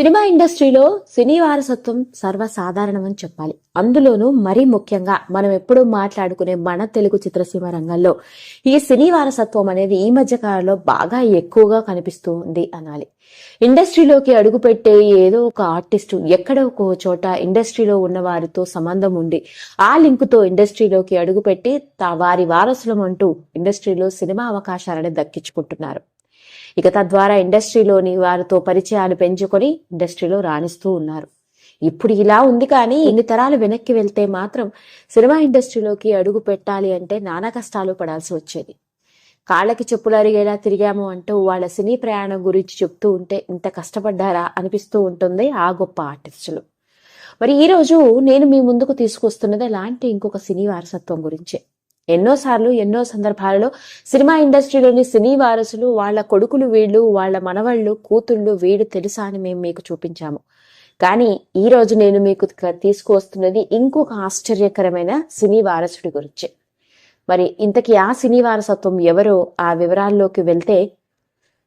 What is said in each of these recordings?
Cinema ఇండస్ట్రీలో సినీ వారసత్వం సర్వసాధారణమని చెప్పాలి. అందులోనూ మరీ ముఖ్యంగా మనం ఎప్పుడూ మాట్లాడుకునే మన తెలుగు చిత్రసీమ రంగంలో ఈ సినీ వారసత్వం అనేది ఈ మధ్య కాలంలో బాగా ఎక్కువగా కనిపిస్తూ ఉంది అనాలి. ఇండస్ట్రీలోకి అడుగుపెట్టే ఏదో ఒక ఆర్టిస్టు ఎక్కడో ఒక చోట ఇండస్ట్రీలో ఉన్న వారితో సంబంధం ఉండి ఆ లింకుతో ఇండస్ట్రీలోకి అడుగుపెట్టి తా- వారి వారసులం అంటూ ఇండస్ట్రీలో సినిమా అవకాశాలను దక్కించుకుంటున్నారు. ఇక తద్వారా ఇండస్ట్రీలోని వారితో పరిచయాలు పెంచుకొని ఇండస్ట్రీలో రాణిస్తూ ఉన్నారు. ఇప్పుడు ఇలా ఉంది కానీ ఇన్ని తరాలు వెనక్కి వెళ్తే మాత్రం సినిమా ఇండస్ట్రీలోకి అడుగు పెట్టాలి అంటే నానా కష్టాలు పడాల్సి వచ్చేది. కాళ్ళకి చెప్పులు అరిగేలా తిరిగాము అంటూ వాళ్ళ సినీ ప్రయాణం గురించి చెప్తూ ఉంటే ఇంత కష్టపడ్డారా అనిపిస్తూ ఉంటుంది ఆ గొప్ప ఆర్టిస్టులు. మరి ఈ రోజు నేను మీ ముందుకు తీసుకొస్తున్నది అలాంటి ఇంకొక సినీ వారసత్వం గురించే. ఎన్నోసార్లు ఎన్నో సందర్భాలలో సినిమా ఇండస్ట్రీలోని సినీ వారసులు వాళ్ళ కొడుకులు వీళ్ళు వాళ్ళ మనవళ్ళు కూతుళ్ళు వీడు తెలుసా అని మేము మీకు చూపించాము. కానీ ఈ రోజు నేను మీకు తీసుకువస్తున్నది ఇంకొక ఆశ్చర్యకరమైన సినీ వారసుడి గురించి. మరి ఇంతకీ ఆ సినీ వారసత్వం ఎవరో ఆ వివరాల్లోకి వెళ్తే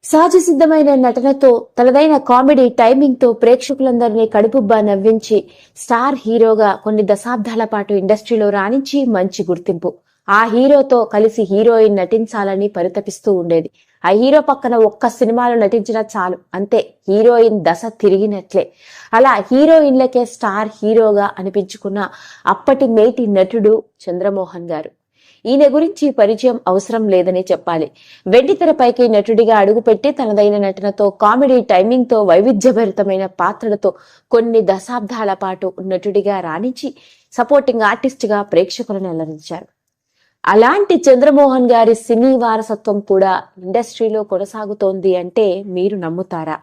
సహజ సిద్ధమైన నటనతో తనదైన కామెడీ టైమింగ్తో ప్రేక్షకులందరినీ కడుపుబ్బా నవ్వించి స్టార్ హీరోగా కొన్ని దశాబ్దాల పాటు ఇండస్ట్రీలో రాణించి మంచి గుర్తింపు. ఆ హీరోతో కలిసి హీరోయిన్ నటించాలని పరితపిస్తూ ఉండేది. ఆ హీరో పక్కన ఒక్క సినిమాలో నటించినా చాలు. అంతే హీరోయిన్ దశ తిరిగినట్లే. అలా హీరోయిన్లకే స్టార్ హీరోగా అనిపించుకున్న అప్పటి మేటి నటుడు చంద్రమోహన్ గారు. ఈయన గురించి పరిచయం అవసరం లేదని చెప్పాలి. వెండితెరపైకి నటుడిగా అడుగుపెట్టి తనదైన నటనతో కామెడీ టైమింగ్తో వైవిధ్యభరితమైన పాత్రలతో కొన్ని దశాబ్దాల పాటు నటుడిగా రాణించి సపోర్టింగ్ ఆర్టిస్ట్గా ప్రేక్షకులను అలరించారు. అలాంటి చంద్రమోహన్ గారి సినీ వారసత్వం కూడా ఇండస్ట్రీలో కొనసాగుతోంది అంటే మీరు నమ్ముతారా?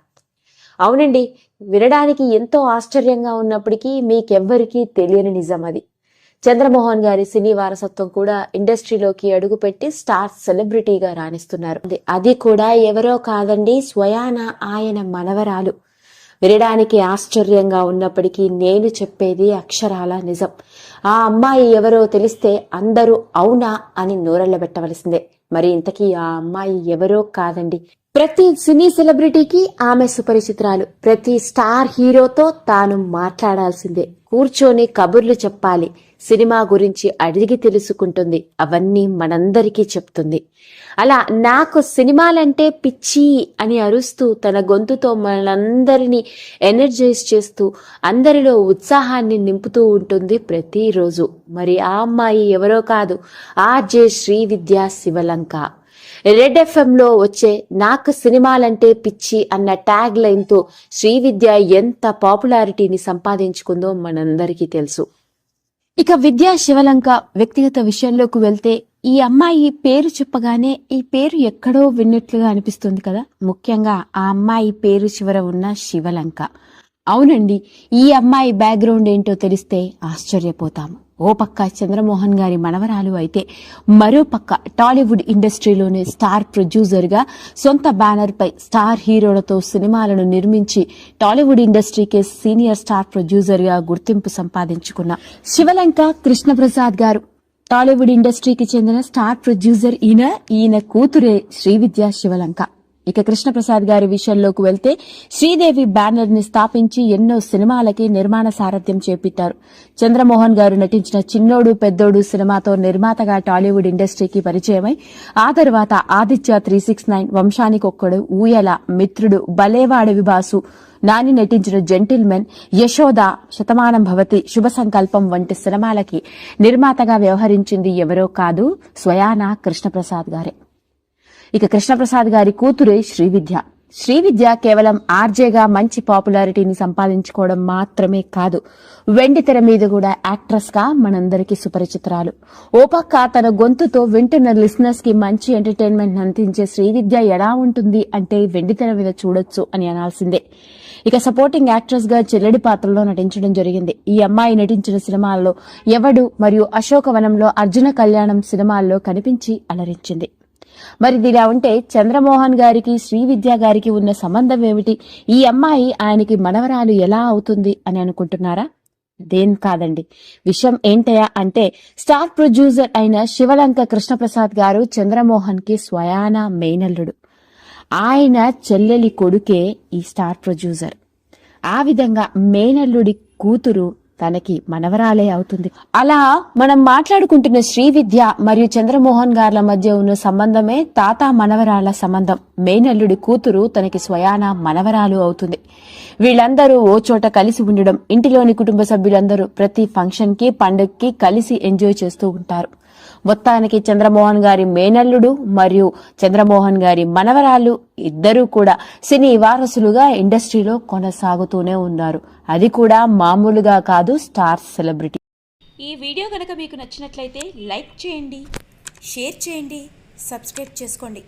అవునండి వినడానికి ఎంతో ఆశ్చర్యంగా ఉన్నప్పటికీ మీకెవ్వరికీ తెలియని నిజం అది. చంద్రమోహన్ గారి సినీ వారసత్వం కూడా ఇండస్ట్రీలోకి అడుగుపెట్టి స్టార్ సెలబ్రిటీగా రాణిస్తున్నారు. అది- అది కూడా ఎవరో కాదండి స్వయాన ఆయన మనవరాలు. వినడానికి ఆశ్చర్యంగా ఉన్నప్పటికీ నేను చెప్పేది అక్షరాల నిజం. ఆ అమ్మాయి ఎవరో తెలిస్తే అందరూ అవునా అని నోరెళ్ళబెట్టవలసిందే మరి ఇంతకీ ఆ అమ్మాయి ఎవరో కాదండి. ప్రతి సినీ సెలబ్రిటీకి ఆమె సుపరిచిత్రాలు. ప్రతి స్టార్ హీరోతో తాను మాట్లాడాల్సిందే. కూర్చొని కబుర్లు చెప్పాలి. సినిమా గురించి అడిగి తెలుసుకుంటుంది. అవన్నీ మనందరికీ చెప్తుంది. అలా నాకు సినిమాలంటే పిచ్చి అని అరుస్తూ తన గొంతుతో మనందరినీ ఎనర్జైజ్ చేస్తూ అందరిలో ఉత్సాహాన్ని నింపుతూ ఉంటుంది ప్రతిరోజు. మరి ఆ అమ్మాయి ఎవరో కాదు R J Srividya Sivalanka. Red ఎఫ్ఎంలో వచ్చే నాకు సినిమాలంటే పిచ్చి అన్న ట్యాగ్ లైన్తో శ్రీవిద్య ఎంత పాపులారిటీని సంపాదించుకుందో మనందరికీ తెలుసు. ఇక విద్యా శివలంక వ్యక్తిగత విషయంలోకి వెళ్తే ఈ అమ్మాయి పేరు చెప్పగానే ఈ పేరు ఎక్కడో విన్నట్లుగా అనిపిస్తుంది కదా. ముఖ్యంగా ఆ అమ్మాయి పేరు చివర ఉన్న శివలంక. అవునండి ఈ అమ్మాయి బ్యాక్గ్రౌండ్ ఏంటో తెలిస్తే ఆశ్చర్యపోతాము. ఓ పక్క చంద్రమోహన్ గారి మనవరాలు అయితే మరో పక్క టాలీవుడ్ ఇండస్ట్రీలోనే స్టార్ ప్రొడ్యూసర్గా సొంత బ్యానర్ పై స్టార్ హీరోలతో సినిమాలను నిర్మించి టాలీవుడ్ ఇండస్ట్రీకే సీనియర్ స్టార్ ప్రొడ్యూసర్గా గుర్తింపు సంపాదించుకున్న శివలంక కృష్ణప్రసాద్ గారు. టాలీవుడ్ ఇండస్ట్రీకి చెందిన స్టార్ ప్రొడ్యూసర్ ఈయన ఈయన కూతురే శ్రీవిద్యా శివలంక. ఇక కృష్ణప్రసాద్ గారి విషయంలోకి వెళ్తే శ్రీదేవి బ్యానర్ని స్థాపించి ఎన్నో సినిమాలకి నిర్మాణ సారథ్యం చేపట్టారు. చంద్రమోహన్ గారు నటించిన చిన్నోడు పెద్దోడు సినిమాతో నిర్మాతగా టాలీవుడ్ ఇండస్ట్రీకి పరిచయమై ఆ తర్వాత Aditya three six nine Vamsanikokkadu Ooyala Mitrudu Bhalevadivi boss Nani నటించిన జెంటిల్మెన్ యశోద శతమానం భవతి శుభ సంకల్పం వంటి సినిమాలకి నిర్మాతగా వ్యవహరించింది ఎవరో కాదు స్వయానా కృష్ణప్రసాద్ గారే. ఇక కృష్ణప్రసాద్ గారి కూతురే శ్రీవిద్య. శ్రీవిద్య కేవలం ఆర్జేగా మంచి పాపులారిటీని సంపాదించుకోవడం మాత్రమే కాదు వెండి తెర మీద కూడా యాక్ట్రెస్గా మనందరికీ సుపరిచితురాలు. ఓ పక్క తన గొంతుతో వింటున్న లిసనర్స్కి మంచి ఎంటర్టైన్మెంట్ అందించే శ్రీవిద్య ఎలా ఉంటుంది అంటే వెండి తెర మీద చూడొచ్చు అని అనాల్సిందే. ఇక సపోర్టింగ్ యాక్ట్రెస్గా చెల్లెడి పాత్రలో నటించడం జరిగింది. ఈ అమ్మాయి నటించిన సినిమాల్లో ఎవడు మరియు అశోకవనంలో అర్జున కళ్యాణం సినిమాల్లో కనిపించి అలరించింది. మరి ఇలా ఉంటే చంద్రమోహన్ గారికి శ్రీవిద్య గారికి ఉన్న సంబంధం ఏమిటి? ఈ అమ్మాయి ఆయనకి మనవరాలు ఎలా అవుతుంది అని అనుకుంటున్నారా? దేం కాదండి. విషయం ఏంటయా అంటే స్టార్ ప్రొడ్యూసర్ అయిన శివలంక కృష్ణప్రసాద్ గారు చంద్రమోహన్కి స్వయాన మేనల్లుడు. ఆయన చెల్లెలి కొడుకే ఈ స్టార్ ప్రొడ్యూసర్. ఆ విధంగా మేనల్లుడి కూతురు తనకి మనవరాలే అవుతుంది. అలా మనం మాట్లాడుకుంటున్న శ్రీ విద్య మరియు చంద్రమోహన్ గార్ల మధ్య ఉన్న సంబంధమే తాత మనవరాల సంబంధం. మేనల్లుడి కూతురు తనకి స్వయాన మనవరాలు అవుతుంది. వీళ్ళందరూ ఓ చోట కలిసి ఉండడం ఇంటిలోని కుటుంబ సభ్యులందరూ ప్రతి ఫంక్షన్కి పండుగకి కలిసి ఎంజాయ్ చేస్తూ ఉంటారు. మొత్తానికి చంద్రమోహన్ గారి మేనల్లుడు మరియు చంద్రమోహన్ గారి మనవరాలు ఇద్దరూ కూడా సినీ వారసులుగా ఇండస్ట్రీలో కొనసాగుతూనే ఉన్నారు. అది కూడా మామూలుగా కాదు స్టార్ సెలబ్రిటీ. ఈ వీడియో కనుక మీకు నచ్చినట్లయితే లైక్ చేయండి షేర్ చేయండి సబ్స్క్రైబ్ చేసుకోండి.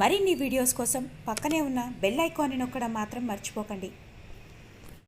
మరిన్ని వీడియోస్ కోసం పక్కనే ఉన్న బెల్ ఐకాన్ని నొక్కడం మాత్రం మర్చిపోకండి.